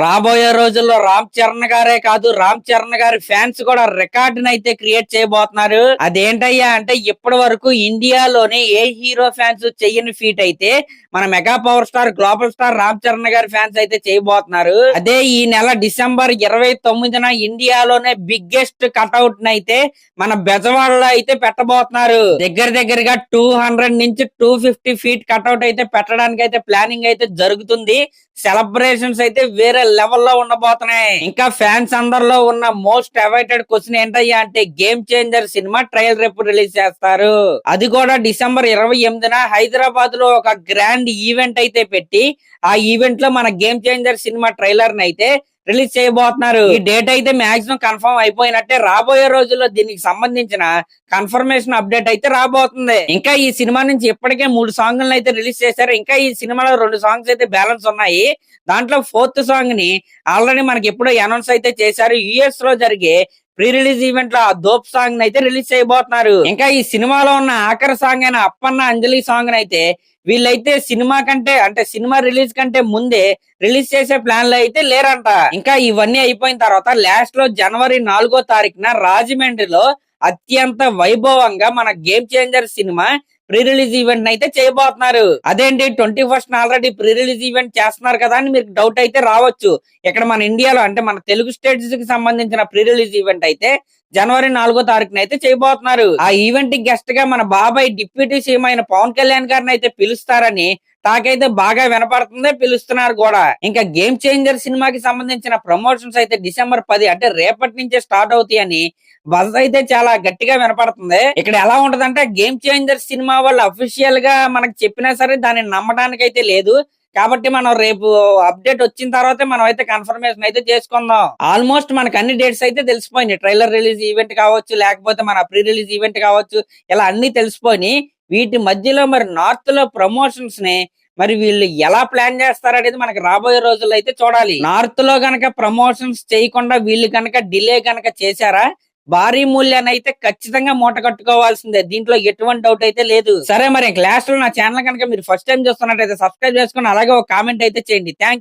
రాబోయే రోజుల్లో రామ్ చరణ్ గారే కాదు రామ్ చరణ్ గారి ఫ్యాన్స్ కూడా రికార్డ్ అయితే క్రియేట్ చేయబోతున్నారు. అదేంటయ్యా అంటే ఇప్పటి వరకు ఇండియాలోనే ఏ హీరో ఫ్యాన్స్ చెయ్యని ఫీట్ అయితే మన mega power star global star Ram Charan గారి ఫ్యాన్స్ అయితే చేయబోతున్నారు. అదే ఈ నెల డిసెంబర్ ఇరవై తొమ్మిదిన ఇండియాలోనే బిగ్గెస్ట్ కట్అవుట్ అయితే మన బెజవాడలో అయితే పెట్టబోతున్నారు. దగ్గర దగ్గరగా టూ హండ్రెడ్ నుంచి టూ ఫిఫ్టీ ఫీట్ కట్అవుట్ అయితే పెట్టడానికి అయితే ప్లానింగ్ అయితే జరుగుతుంది. సెలబ్రేషన్స్ అయితే వేరే లెవెల్లో ఉండబోతున్నాయి. ఇంకా ఫ్యాన్స్ అందరిలో ఉన్న మోస్ట్ అవైటెడ్ క్వశ్చన్ ఏంటయ్యా అంటే గేమ్ చేంజర్ సినిమా ట్రయల్ రేపు రిలీజ్ చేస్తారు. అది కూడా డిసెంబర్ ఇరవై ఎనిమిదిన హైదరాబాద్లో ఒక గ్రాండ్ ఈవెంట్ అయితే పెట్టి ఆ ఈవెంట్లో మన గేమ్ చేంజర్ సినిమా ట్రైలర్ అయితే రిలీజ్ చేయబోతున్నారు. ఈ డేట్ అయితే మాక్సిమం కన్ఫర్మ్ అయిపోయినట్టే రాబోయే రోజుల్లో దీనికి సంబంధించిన కన్ఫర్మేషన్ అప్డేట్ అయితే రాబోతుంది. ఇంకా ఈ సినిమా నుంచి ఇప్పటికే మూడు సాంగ్లను అయితే రిలీజ్ చేశారు. ఇంకా ఈ సినిమాలో రెండు సాంగ్స్ అయితే బ్యాలెన్స్ ఉన్నాయి. దాంట్లో ఫోర్త్ సాంగ్ని ఆల్రెడీ మనకి ఎప్పుడో అనౌన్స్ అయితే చేశారు. యుఎస్లో జరిగే ప్రీ రిలీజ్ ఈవెంట్లో ఆ దోప్ సాంగ్ అయితే రిలీజ్ చేయబోతున్నారు. ఇంకా ఈ సినిమాలో ఉన్న ఆఖరి సాంగ్ అయిన అప్పన్న అంజలి సాంగ్ అయితే వీళ్ళైతే సినిమా కంటే అంటే సినిమా రిలీజ్ కంటే ముందే రిలీజ్ చేసే ప్లాన్లో అయితే లేరంట. ఇంకా ఇవన్నీ అయిపోయిన తర్వాత లాస్ట్లో జనవరి నాలుగో తారీఖున రాజమండ్రిలో అత్యంత వైభవంగా మన game changer cinema pre release event అయితే చేయబోతున్నారు. అదేంటి? Twenty first already pre release event చేస్తున్నారు కదా అని మీకు డౌట్ అయితే రావచ్చు. ఇక్కడ మన ఇండియాలో అంటే మన తెలుగు స్టేట్స్కి సంబంధించిన ప్రీ రిలీజ్ ఈవెంట్ అయితే జనవరి నాలుగో తారీఖున అయితే చేయబోతున్నారు. ఆ ఈవెంట్కి గెస్ట్గా మన బాబాయ్ డిప్యూటీ సీఎం అయిన పవన్ కళ్యాణ్ గారిని అయితే పిలుస్తారని టాకైతే బాగా వినపడుతుంది పిలుస్తున్నారు కూడా. ఇంకా గేమ్ చేంజర్ సినిమాకి సంబంధించిన ప్రమోషన్స్ అయితే డిసెంబర్ పది అంటే రేపటి నుంచే స్టార్ట్ అవుతాయని బజ్ అయితే చాలా గట్టిగా వినపడుతుంది. ఇక్కడ ఎలా ఉంటదంటే గేమ్ చేంజర్ సినిమా వాళ్ళు అఫీషియల్గా మనకు చెప్పినా సరే దాన్ని నమ్మడానికి అయితే లేదు. కాబట్టి మనం రేపు అప్డేట్ వచ్చిన తర్వాతే మనం అయితే కన్ఫర్మేషన్ అయితే చేసుకుందాం. ఆల్మోస్ట్ మనకు అన్ని డేట్స్ అయితే తెలిసిపోయినాయి. ట్రైలర్ రిలీజ్ ఈవెంట్ కావచ్చు లేకపోతే మన ప్రీ రిలీజ్ ఈవెంట్ కావచ్చు ఇలా అన్ని తెలిసిపోయి వీటి మధ్యలో మరి నార్త్లో ప్రమోషన్స్ని మరి వీళ్ళు ఎలా ప్లాన్ చేస్తారనేది మనకి రాబోయే రోజుల్లో అయితే చూడాలి. నార్త్లో గనక ప్రమోషన్స్ చేయకుండా వీళ్ళు గనక డిలే గనక చేశారా? భారీ మూల్యాన్ని అయితే ఖచ్చితంగా మూట కట్టుకోవాల్సిందే. దీంట్లో ఎటువంటి డౌట్ అయితే లేదు. సరే మరి క్లాస్లో నా ఛానల్ కనుక మీరు ఫస్ట్ టైం చూస్తున్నట్టయితే సబ్స్క్రైబ్ చేసుకుని అలాగే ఒక కామెంట్ అయితే చేయండి. థ్యాంక్